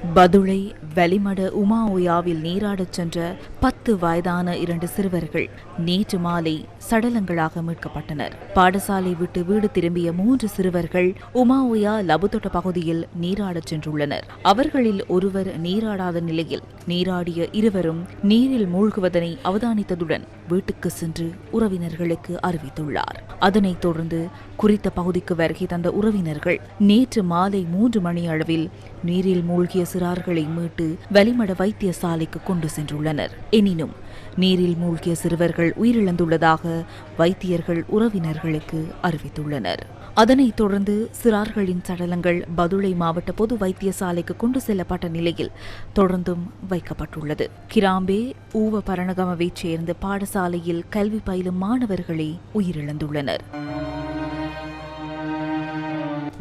பதுளை வெளிமட உமா ஓயாவில் நீராடச் சென்ற பத்து வயதான இரண்டு சிறுவர்கள் நேற்று மாலை சடலங்களாக மீட்கப்பட்டனர். பாடசாலை விட்டு வீடு திரும்பிய மூன்று சிறுவர்கள் உமா ஓயா லபுத்தொட்ட பகுதியில் நீராடச் சென்றுள்ளனர். அவர்களில் ஒருவர் நீராடாத நிலையில் நீராடிய இருவரும் நீரில் மூழ்குவதனை அவதானித்ததுடன் வீட்டுக்கு சென்று உறவினர்களுக்கு அறிவித்துள்ளார். அதனைத் தொடர்ந்து குறித்த பகுதிக்கு வருகை தந்த உறவினர்கள் நேற்று மாலை மூன்று மணி அளவில் நீரில் மூழ்கிய சிறார்களை மீட்டு வலிமட வைத்தியசாலைக்கு கொண்டு சென்றுள்ளனர். எனினும் நீரில் மூழ்கிய சிறுவர்கள் உயிரிழந்துள்ளதாக வைத்தியர்கள் உறவினர்களுக்கு அறிவித்துள்ளனர். அதனைத் தொடர்ந்து சிறார்களின் சடலங்கள் பதுளை மாவட்ட பொது வைத்தியசாலைக்கு கொண்டு செல்லப்பட்ட நிலையில் தொடர்ந்தும் வைக்கப்பட்டுள்ளது. கிராம்பே ஊவ பரணகமவைச் சேர்ந்த பாடசாலையில் கல்வி பயிலும் மாணவர்களே உயிரிழந்துள்ளனர்.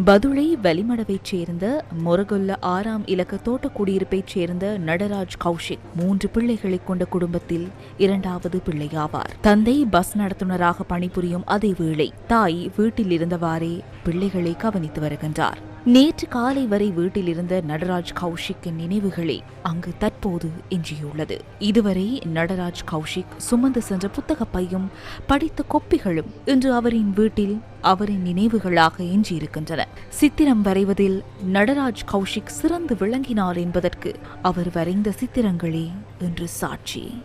பதுளை வலிமடவைச் சேர்ந்த மொரகொல்ல ஆறாம் இலக்க தோட்ட குடியிருப்பைச் சேர்ந்த நடராஜ் கௌஷிக் மூன்று பிள்ளைகளை கொண்ட குடும்பத்தில் இரண்டாவது பிள்ளையாவார். தந்தை பஸ் நடத்துனராக பணிபுரியும் அதே வேளை தாய் வீட்டில் இருந்தவாறே பிள்ளைகளை கவனித்து வருகின்றார். நேற்று காலை வரை வீட்டில் இருந்த நடராஜ் கௌஷிக்கின் நினைவுகளே அங்கு தற்போது எஞ்சியுள்ளது. இதுவரை நடராஜ் கௌஷிக் சுமந்து சென்ற புத்தக பையும் படித்த கொப்பிகளும் இன்று அவரின் வீட்டில் அவரின் நினைவுகளாக எஞ்சியிருக்கின்றன. சித்திரம் வரைவதில் நடராஜ் கௌஷிக் சிறந்து விளங்கினார் என்பதற்கு அவர் வரைந்த சித்திரங்களே என்று சாட்சி.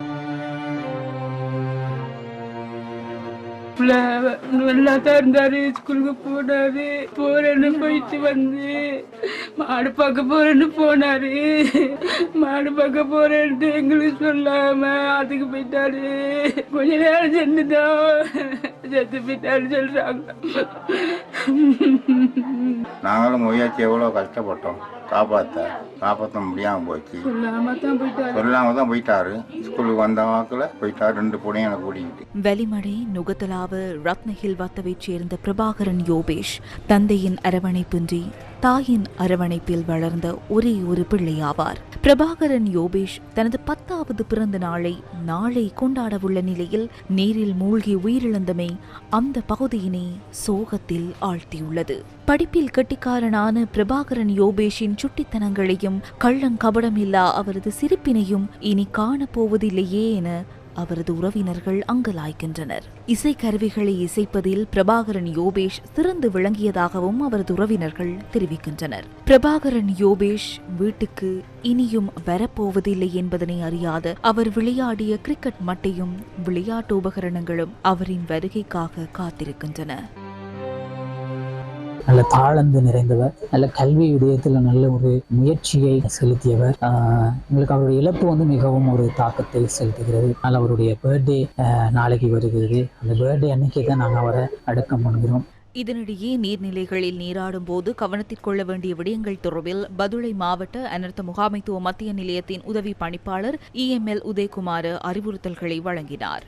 பிள்ளை நல்லா தான் இருந்தாரு ஸ்கூலுக்கு போனாரு போறேன்னு போயிட்டு வந்து மாடு பார்க்க போறேன்னு போனாரு. மாடு பார்க்க போறேன்ட்டு எங்களுக்கு சொல்லாம அதுக்கு போயிட்டாரு. கொஞ்ச நேரம் சென்றுதான் செத்து போயிட்டாரு சொல்றாங்க. நாங்களும் முயற்சி எவ்வளோ கஷ்டப்பட்டோம். காப்பாற்ற காப்பாற்ற முடியாமல் போச்சு. சொல்லாம தான் போயிட்டாரு. சொல்லாமல் தான் போயிட்டாரு. ஸ்கூலுக்கு வந்த வாக்கில் போயிட்டாரு ரெண்டு பொண்ணையும் எனக்கு வெலிமடை நுகத்தலாவ ரத்னஹில் வத்தவைச் சேர்ந்த பிரபாகரன் யோபேஷ் தந்தையின் அரவணைப்பின்றி தாயின் அரவணைப்பில் வளர்ந்த ஒரே ஒரு பிள்ளையாவார். பிரபாகரன் யோபேஷ் தனது பத்தாவது பிறந்த நாளை நாளை கொண்டாடவுள்ள நிலையில் நீரில் மூழ்கி உயிரிழந்தமை அந்த பகுதியினை சோகத்தில் ஆழ்த்தியுள்ளது. படிப்பில் கெட்டிக்காரனான பிரபாகரன் யோபேஷின் சுட்டித்தனங்களையும் கள்ளங்கபடமில்லா அவரது சிரிப்பினையும் இனி காணப்போவதில்லையே என அவரது உறவினர்கள் அங்கலாய்க்கின்றனர் இசைக்கருவிகளை இசைப்பதில் பிரபாகரன் யோபேஷ் சிறந்து விளங்கியதாகவும் அவரது உறவினர்கள் தெரிவிக்கின்றனர். பிரபாகரன் யோபேஷ் வீட்டுக்கு இனியும் வரப்போவதில்லை என்பதனை அறியாத அவர் விளையாடிய கிரிக்கெட் மட்டையும் விளையாட்டு உபகரணங்களும் அவரின் வருகைக்காக காத்திருக்கின்றன. நல்ல தாழ்ந்து நிறைந்தவர் நல்ல கல்வி விடயத்தில் நல்ல ஒரு முயற்சியை செலுத்தியவர். எங்களுக்கு அவருடைய இழப்பு வந்து மிகவும் ஒரு தாக்கத்தை செலுத்துகிறது. அதனால் அவருடைய பர்த்டே நாளைக்கு வருகிறது. அந்த பர்த்டே அன்னைக்கு தான் நாங்கள் அவரை அடக்கம் பண்ணுகிறோம். இதனிடையே நீர்நிலைகளில் நீராடும் போது கவனத்தில் கொள்ள வேண்டிய விடயங்கள் தொடர்பில் பதுளை மாவட்ட அனர்த்த முகாமைத்துவ மத்திய நிலையத்தின் உதவி பணிப்பாளர் இஎம்எல் உதயகுமார் அறிவுறுத்தல்களை வழங்கினார்.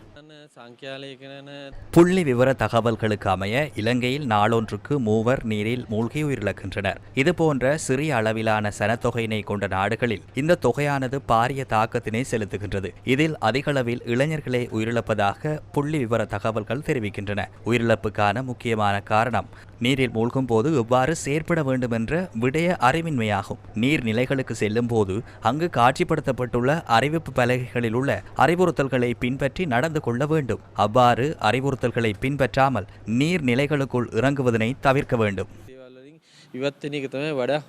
புள்ளி விவர தகவல்களுக்கு அமைய இலங்கையில் நாளொன்றுக்கு மூவர் நீரில் மூழ்கி உயிரிழக்கின்றனர். இதுபோன்ற சிறிய அளவிலான சனத்தொகையினை கொண்ட நாடுகளில் இந்த தொகையானது பாரிய தாக்கத்தினை செலுத்துகின்றது. இதில் அதிகளவில் இளைஞர்களே உயிரிழப்பதாக புள்ளி விவர தகவல்கள் தெரிவிக்கின்றன. உயிரிழப்புக்கான முக்கியமான காரணம் நீரில் மூழ்கும் போது எவ்வாறு செயற்பட வேண்டும் என்ற விடய அறிவின்மையாகும். நீர்நிலைகளுக்கு செல்லும் போது அங்கு காட்சிப்படுத்தப்பட்டுள்ள அறிவிப்பு பலகைகளில் உள்ள அறிவுறுத்தல்களை பின்பற்றி நடந்து கொள்ள வேண்டும். அவ்வாறு அறிவுறுத்தல்களை பின்பற்றாமல் நீர்நிலைகளுக்குள் இறங்குவதனை தவிர்க்க வேண்டும். இவத்தினிக்கு வட